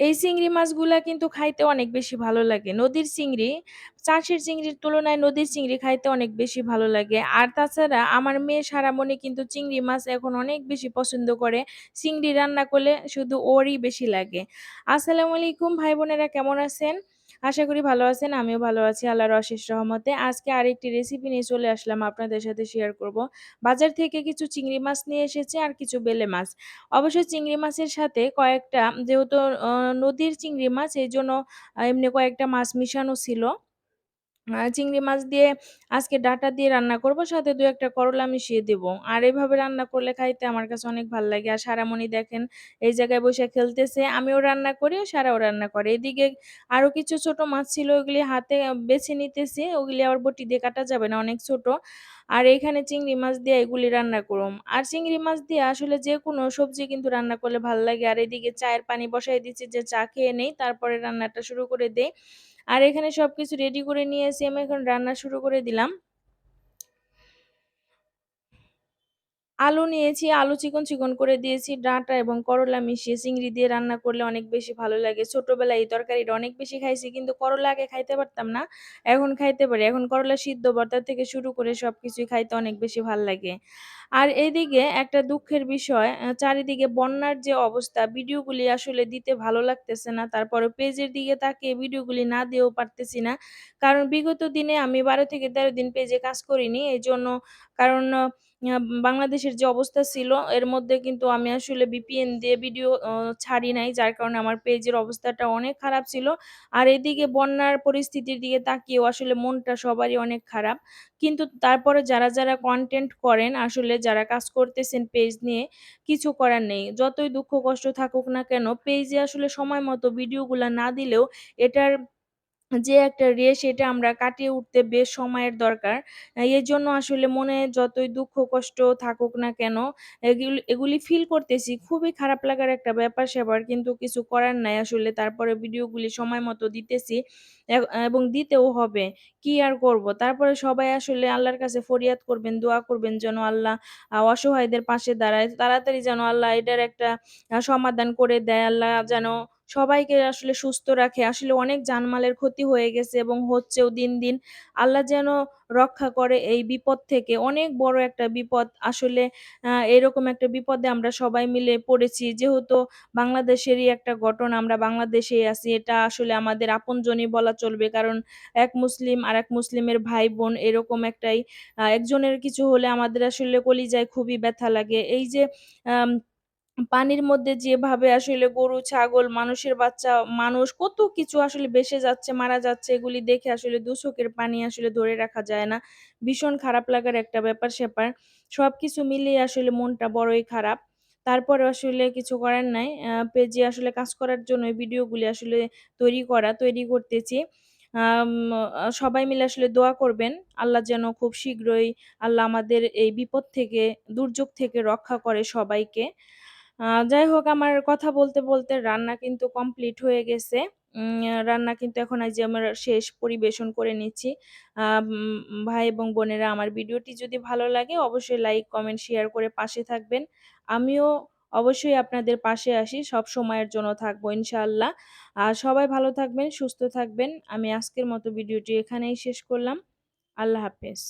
এই চিংড়ি মাছগুলা কিন্তু খাইতে অনেক বেশি ভালো লাগে। নদীর চিংড়ি, চাষের চিংড়ির তুলনায় নদীর চিংড়ি খাইতে অনেক বেশি ভালো লাগে। আর তাছাড়া আমার মেয়ে সারামণি কিন্তু চিংড়ি মাছ এখন অনেক বেশি পছন্দ করে। চিংড়ি রান্না করলে শুধু ওরই বেশি লাগে। আসসালামু আলাইকুম ভাই বোনেরা কেমন আছেন? আশা করি ভালো আছেন। আমিও ভালো আছি, আল্লাহর অশেষ রহমতে। আজকে আরেকটি রেসিপি নিয়ে চলে আসলাম আপনাদের সাথে শেয়ার করব। বাজার থেকে কিছু চিংড়ি মাছ নিয়ে এসেছে আর কিছু বেলে মাছ। অবশ্যই চিংড়ি মাছের সাথে কয়েকটা, যেহেতু নদীর চিংড়ি মাছ এই জন্য এমনি কয়েকটা মাছ মিশানো ছিল। চিংড়ি মাছ দিয়ে আজকে ডাঁটা দিয়ে রান্না করব। সাথে ২-১ টা করলা মিশিয়ে দেব। আর এভাবে রান্না করলে খাইতে আমার কাছে অনেক ভালো লাগে। আর সারামণি দেখেন এই জায়গায় বইসা খেলতেছে। আমিও রান্না করি, সারাও রান্না করে। এদিকে আরও কিছু ছোট মাছ ছিল ওগুলি হাতে বেছে নিতেছি। ওগুলি আবার বটি দিয়ে কাটা যাবে না, অনেক ছোট। আর এখানে চিংড়ি মাছ দিয়ে এগুলি রান্না করুম। আর চিংড়ি মাছ দিয়ে আসলে যেকোনো সবজি কিন্তু রান্না করলে ভালো লাগে। আর এদিকে চায়ের পানি বসায় দিচ্ছি যে চা খেয়ে নেই, তারপরে রান্নাটা শুরু করে দেই। আর এখানে সব কিছু রেডি করে নিয়ে এসে আমি এখন রান্না শুরু করে দিলাম। আলু নিয়েছি, আলু চিকন, চিকন করে দিয়েছি। ডাঁটা এবং করলা মিশিয়ে চিংড়ি দিয়ে রান্না করলে অনেক বেশি ভালো লাগে। ছোটোবেলায় এই তরকারিটা অনেক বেশি খাইছি কিন্তু করলা আগে খাইতে পারতাম না। এখন খাইতে পারি। এখন করলা সিদ্ধ ভর্তা থেকে শুরু করে সব কিছুই খাইতে অনেক বেশি ভালো লাগে। আর এইদিকে একটা দুঃখের বিষয় চারিদিকে বন্যার যে অবস্থা ভিডিওগুলি আসলে দিতে ভালো লাগতেছে না। তারপরে পেজের দিকে তাকিয়ে ভিডিওগুলি না দিয়েও পারতেছি না। কারণ বিগত দিনে আমি ১২ থেকে ১৩ দিন পেজে কাজ করিনি। এই জন্য কারণ বাংলাদেশের যে অবস্থা ছিল এর মধ্যে কিন্তু আমি আসলে বিপিএন দিয়ে ভিডিও ছাড়ি নাই। যার কারণে আমার পেজের অবস্থাটা অনেক খারাপ ছিল। আর এদিকে বন্যার পরিস্থিতির দিকে তাকিয়েও আসলে মনটা সবারই অনেক খারাপ। কিন্তু তারপরে যারা, যারা কন্টেন্ট করেন আসলে যারা কাজ করতেছেন পেজ নিয়ে কিছু করার নেই। যতই দুঃখ কষ্ট থাকুক না কেন পেজে আসলে সময় মতো ভিডিওগুলা না দিলেও এটার যে একটা রেশ এটা আমরা কাটিয়ে উঠতে বেশ সময়ের দরকার। আ এজন্য আসলে মনে যতই দুঃখ কষ্ট থাকুক না কেন এগুলি এগুলি ফিল করতেছি। খুবই খারাপ লাগার একটা ব্যাপার-স্যাপার কিন্তু কিছু করার নাই আসলে। তারপরে ভিডিওগুলি সময় মতো দিতেছি এবং দিতেও হবে। কি আর করব? তারপরে সবাই আসলে আল্লাহর কাছে ফরিয়াদ করবেন, দোয়া করবেন যেন আল্লাহ অসহায়দের পাশে দাঁড়ায়। তাড়াতাড়ি যেন আল্লাহ এটার একটা সমাধান করে দেয়। আল্লাহ যেন সবাইকে আসলে সুস্থ রাখে। আসলে অনেক জানমালের ক্ষতি হয়ে গেছে এবং হচ্ছেও দিন, দিন। আল্লাহ যেন রক্ষা করে এই বিপদ থেকে। অনেক বড় একটা বিপদ। আসলে এরকম একটা বিপদে আমরা সবাই মিলে পড়েছি। যেহেতু বাংলাদেশেরই একটা ঘটনা, আমরা বাংলাদেশেই আছি। এটা আসলে আমাদের আপনজনই বলা চলবে। কারণ এক মুসলিম আরেক মুসলিমের ভাই-বোন এরকম একটাই একজনের কিছু হলে আমাদের আসলে কলিজায় খুবই ব্যথা লাগে। এই যে পানির মধ্যে যেভাবে আসলে গরু, ছাগল, মানুষের বাচ্চা, মানুষ কত কিছু আসলে ভেসে যাচ্ছে, মারা যাচ্ছে এগুলি দেখে আসলে দু চোখের পানি আসলে ধরে রাখা যায় না। ভীষণ খারাপ লাগার একটা ব্যাপার-স্যাপার। সবকিছু মিলিয়ে আসলে মনটা বড়ই খারাপ। তারপরেও আসলে কিছু করার নাই। পেজে আসলে কাজ করার জন্য ভিডিওগুলি আসলে তৈরি করা, তৈরি করতেছি। সবাই মিলে আসলে দোয়া করবেন। আল্লাহ যেন খুব শীঘ্রই আল্লাহ আমাদের এই বিপদ থেকে, দুর্যোগ থেকে রক্ষা করে সবাইকে। যাই হোক আমার কথা বলতে, বলতে রান্না কিন্তু কমপ্লিট হয়ে গেছে। রান্না কিন্তু এখন আজ আমার শেষ পরিবেশন করে নিচ্ছি। ভাই এবং বোনেরা আমার ভিডিওটি যদি ভালো লাগে অবশ্যই লাইক, কমেন্ট, শেয়ার করে পাশে থাকবেন। আমিও অবশ্যই আপনাদের পাশে আসি। সব সময়ের জন্য থাকব ইনশাআল্লাহ। আর সবাই ভালো থাকবেন, সুস্থ থাকবেন। আমি আজকের মতো ভিডিওটি এখানেই শেষ করলাম। আল্লাহ হাফেজ।